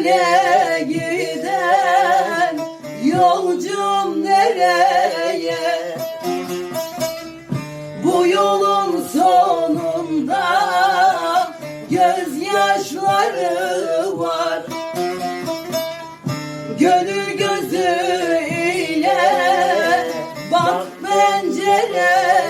Çile giden yolcum nereye? Bu yolun sonunda gözyaşları var. Gönül gözü ile bak pencereye.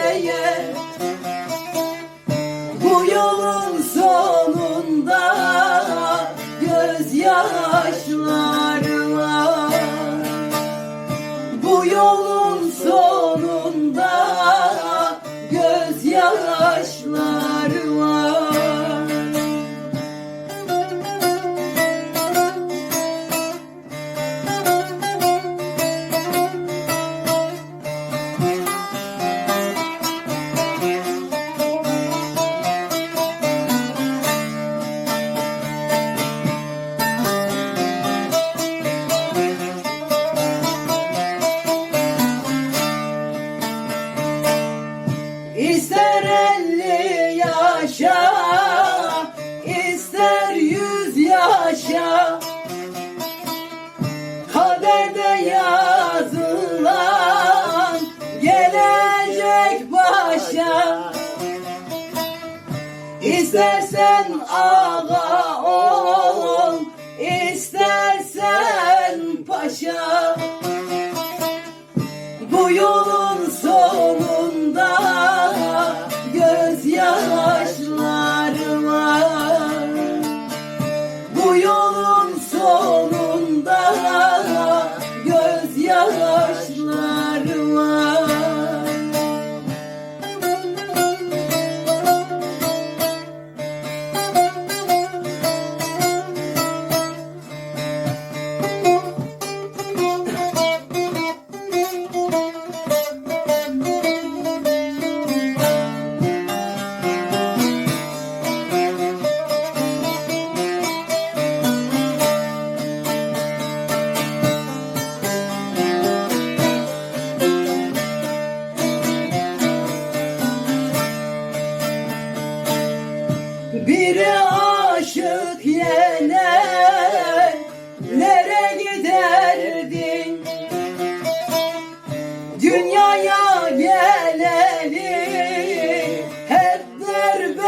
İster yüz yaşa. Kaderde yazılan gelecek başa. İstersen ağa ol, istersen paşa Biri aşık yene Nere giderdin? Dünyaya geleli Hep derbederdin.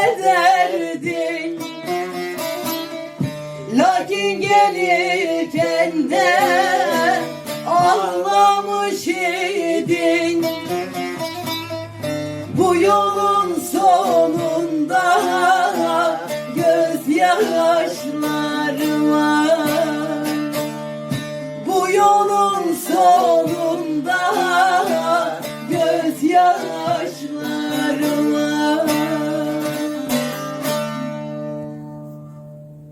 Lakin gelirken de Anlamış idin yolun sonunda göz gözyaşlarıma